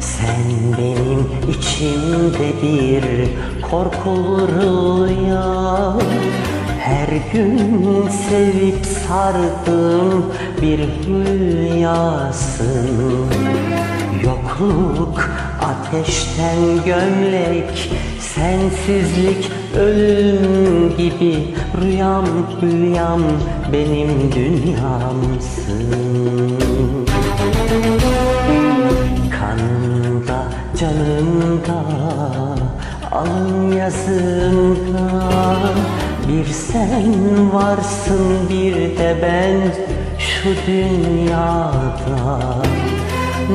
Sen benim içimde bir korkulu rüya Her gün sevip sardığım bir rüyasın Yokluk ateşten gömlek Sensizlik ölüm gibi Rüyam rüyam benim dünyamsın. Kanımda canımda alın yazımda Bir sen varsın bir de ben şu dünyada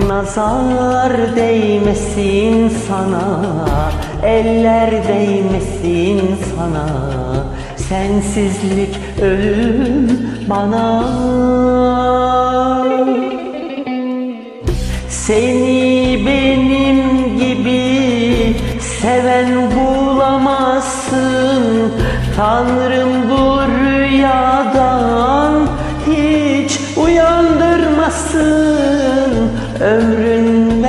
Nazar değmesin sana Eller değmesin sana. Sensizlik ölüm bana. Seni benim gibi seven bulamazsın. Tanrım bu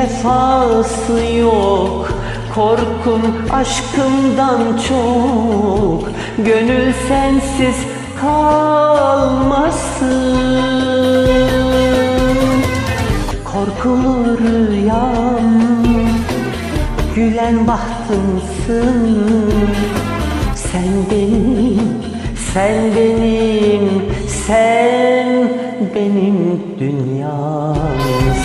vefası yok. Korkum aşkımdan çok. Gönül sensiz kalmasın. Korkulu rüyam Gülen bahtımsın. Sen benim, sen benim Sen benim dünyamsın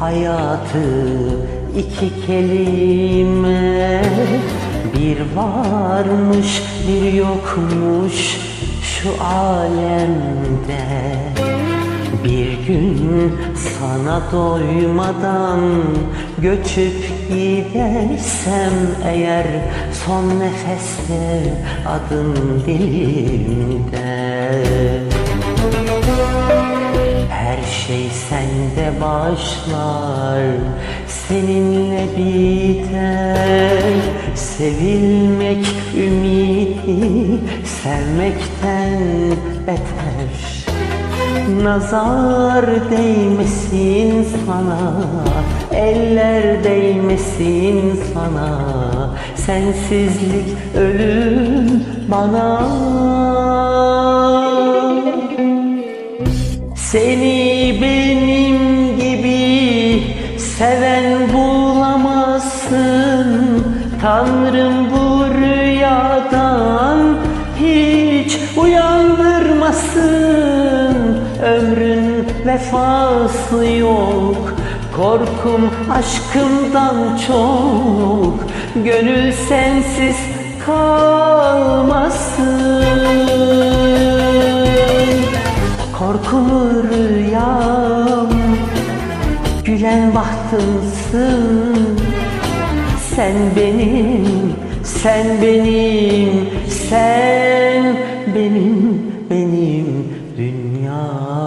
hayatı iki kelime. Bir varmış bir yokmuş şu alemde. Bir gün sana doymadan göçüp gidersem eğer Son nefeste adın dilimde başlar Seninle biter. Sevilmek ümidi Sevmekten beter. Nazar değmesin sana Eller değmesin sana. Sensizlik ölüm bana. Seni Tanrım bu rüyadan hiç uyandırmasın. Ömrün vefası yok Korkum aşkımdan çok. Gönül sensiz kalmasın. Korkulu rüyam Gülen bahtımsın Sen benim, sen benim, sen benim, benim dünyamsın